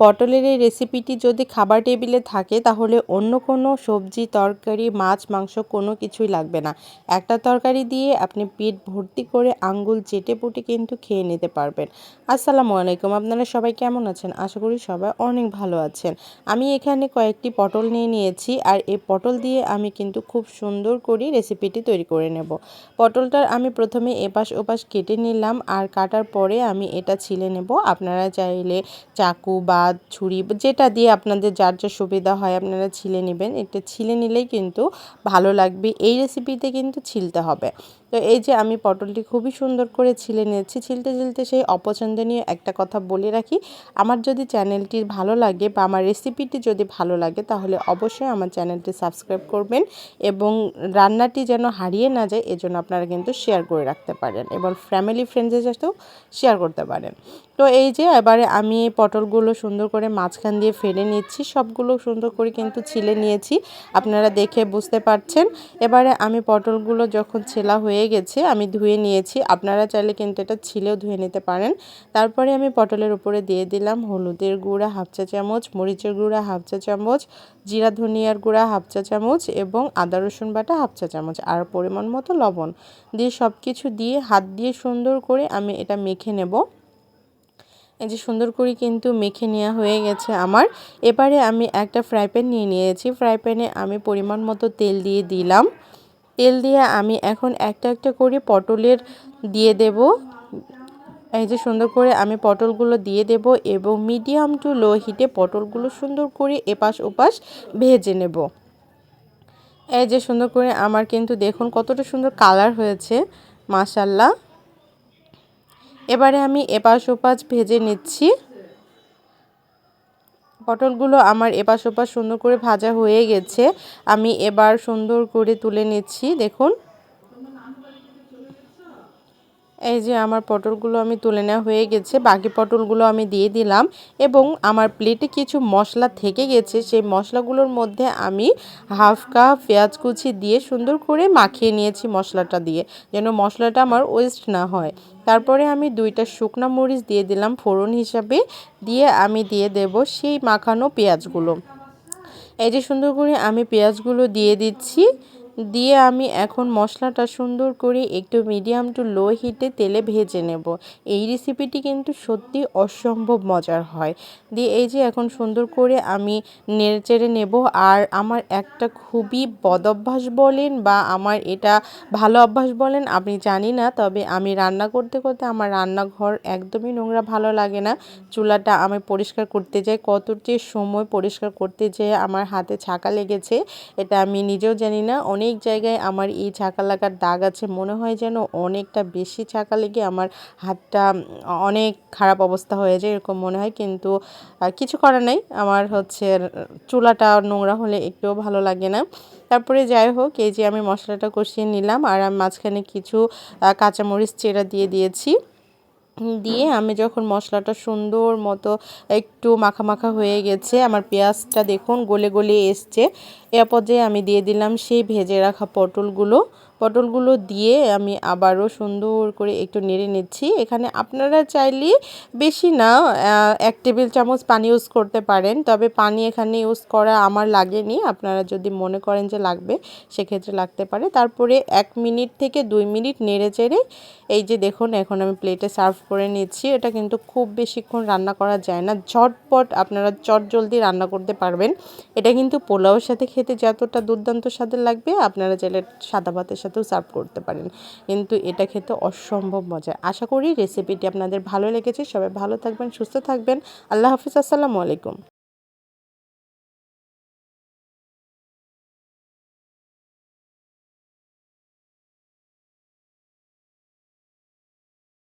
পটলের এই রেসিপিটি যদি খাবার টেবিলে থাকে, তাহলে অন্য কোনো সবজি, তরকারি, মাছ, মাংস কোনো কিছুই লাগবে না। একটা তরকারি দিয়ে আপনি পেট ভর্তি করে আঙ্গুল চেটে পুটে কিন্তু খেয়ে নিতে পারবেন। আসসালামু আলাইকুম। আপনারা সবাই কেমন আছেন? আশা করি সবাই অনেক ভালো আছেন। আমি এখানে কয়েকটি পটল নিয়ে নিয়েছি, আর এই পটল দিয়ে আমি কিন্তু খুব সুন্দর করে রেসিপিটি তৈরি করে নেব। পটলটার আমি প্রথমে এপাশ ওপাশ কেটে নিলাম, আর কাটার পরে আমি এটা ছিলে নেব। আপনারা চাইলে চাকু বা ছুরি, যেটা দিয়ে আপনাদের যার যা সুবিধা হয় আপনারা ছিলে নেবেন। এটা ছিলে নিলেই কিন্তু ভালো লাগবে। এই রেসিপিতে কিন্তু ছিলতে হবে। তো এই যে আমি পটলটি খুবই সুন্দর করে ছিলে নিয়েছি, ছিলতে ছিলতে সেই অপছন্দনীয় একটা কথা বলে রাখি। আমার যদি চ্যানেলটি ভালো লাগে বা আমার রেসিপিটি যদি ভালো লাগে তাহলে অবশ্যই আমার চ্যানেলটি সাবস্ক্রাইব করবেন এবং রান্নাটি যেন হারিয়ে না যায় এজন্য আপনারা কিন্তু শেয়ার করে রাখতে পারেন এবং ফ্যামিলি ফ্রেন্ডসের সাথেও শেয়ার করতে পারেন। তো এই যে এবারে আমি পটলগুলো সুন্দর করে মাঝখান দিয়ে ফেলে নিচ্ছি, সবগুলো সুন্দর করে কিন্তু ছিলে নিয়েছি, আপনারা দেখে বুঝতে পারছেন। এবারে আমি পটলগুলো যখন ছেলা হয়ে গেছে, আমি ধুয়ে নিয়েছি। আপনারা চাইলে কিন্তু এটা ছিলেও ধুয়ে নিতে পারেন। তারপরে আমি পটলের উপরে দিয়ে দিলাম হলুদের গুঁড়া হাফ চা চামচ, মরিচের গুঁড়া হাফ চা চামচ, জিরা ধনিয়ার গুঁড়া হাফ চা চামচ এবং আদা রসুন বাটা হাফ চা চামচ আর পরিমাণ মতো লবণ। দিয়ে সব কিছু দিয়ে হাত দিয়ে সুন্দর করে আমি এটা মেখে নেব। এই যে সুন্দর করে কিন্তু মেখে নেওয়া হয়ে গেছে আমার। এবারে আমি একটা ফ্রাই প্যান নিয়ে নিয়েছি। ফ্রাই প্যানে আমি পরিমাণ মতো তেল দিয়ে দিলাম। তেল দিয়ে আমি এখন একটা একটা করে পটলের দিয়ে দেব। এই যে সুন্দর করে আমি পটলগুলো দিয়ে দেব এবং মিডিয়াম টু লো হিটে পটলগুলো সুন্দর করে এপাশ ওপাশ ভেজে নেব। এই যে সুন্দর করে আমার কিন্তু দেখুন কতটা সুন্দর কালার হয়েছে মাশাল্লাহ এবারে আমি এপাশ ওপাশ ভেজে নিচ্ছি। পটলগুলো আমার এপাশ ওপাশ সুন্দর করে ভাজা হয়ে গেছে। আমি এবার সুন্দর করে তুলে নিচ্ছি, দেখুন। এই যে আমার পটলগুলো আমি তুলে নেওয়া হয়ে গেছে, বাকি পটলগুলো আমি দিয়ে দিলাম এবং আমার প্লেটে কিছু মশলা থেকে গেছে, সেই মশলাগুলোর মধ্যে আমি হাফ কাপ পেঁয়াজ কুচি দিয়ে সুন্দর করে মাখিয়ে নিয়েছি মশলাটা দিয়ে, যেন মশলাটা আমার ওয়েস্ট না হয়। তারপরে আমি দুইটা শুকনো মরিচ দিয়ে দিলাম, ফোড়ন হিসাবে দিয়ে আমি দিয়ে দেব সেই মাখানো পেঁয়াজগুলো। এই যে সুন্দর করে আমি পেঁয়াজগুলো দিয়ে দিচ্ছি দিয়ে আমি এখন মশলাটা সুন্দর করে একটু মিডিয়াম টু লো হিটে তেলে ভেজে নেব। এই রেসিপিটি কিন্তু সত্যি অসম্ভব মজার হয়। দিয়ে এই যে এখন সুন্দর করে আমি নেড়ে চেড়ে নেব আর আমার একটা খুবই বদ অভ্যাস বলেন বা আমার এটা ভালো অভ্যাস বলেন আমি জানি না, তবে আমি রান্না করতে করতে আমার রান্নাঘর একদমই নোংরা ভালো লাগে না। চুলাটা আমি পরিষ্কার করতে যাই, কত যে সময় পরিষ্কার করতে যেয়ে আমার হাতে ছাকা লেগেছে, এটা আমি নিজেও জানি না, অনেক অনেক জায়গায় আমার এই ছাকা লাগার দাগ আছে। মনে হয় যেন অনেকটা বেশি ছাকা লেগে আমার হাতটা অনেক খারাপ অবস্থা হয়ে যায় এরকম মনে হয়। কিন্তু কিছু করার নাই। আমার হচ্ছে চুলাটা নোংরা হলে একটুও ভালো লাগে না। তারপরে যাই হোক, এই যে আমি মশলাটা কষিয়ে নিলাম আর আমি মাঝখানে কিছু কাঁচামরিচ চেরা দিয়ে দিয়েছি। দিয়ে আমি যখন মশলাটা সুন্দর মতো একটু মাখা মাখা হয়ে গেছে, আমার পেঁয়াজটা দেখুন গলে গলে এসছে। এ পর্যায়ে আমি দিয়ে দিলাম সেই ভেজে রাখা পটলগুলো। পটলগুলো দিয়ে আমি আবারও সুন্দর করে একটু নেড়ে নিচ্ছি। এখানে আপনারা চাইলে বেশি না এক টেবিল চামচ পানি ইউজ করতে পারেন, তবে পানি এখানে ইউজ করা আমার লাগেনি। আপনারা যদি মনে করেন যে লাগবে, সেক্ষেত্রে লাগতে পারে। তারপরে এক মিনিট থেকে দুই মিনিট নেড়ে চেড়ে, এই যে দেখুন, এখন আমি প্লেটে সার্ভ করে নিয়েছি এটা কিন্তু খুব বেশিক্ষণ রান্না করা যায় না। ঝটপট আপনারা চট জলদি রান্না করতে পারবেন। এটা কিন্তু পোলাওর সাথে খেতে যতটা দুর্দান্ত স্বাদের লাগবে, আপনারা চাইলে সাদা ভাতের সাথেও সার্ভ করতে পারেন। কিন্তু এটা খেতে অসম্ভব মজা। আশা করি রেসিপিটি আপনাদের ভালো লেগেছে। সবাই ভালো থাকবেন, সুস্থ থাকবেন। আল্লাহ হাফিজ। আসসালামু আলাইকুম।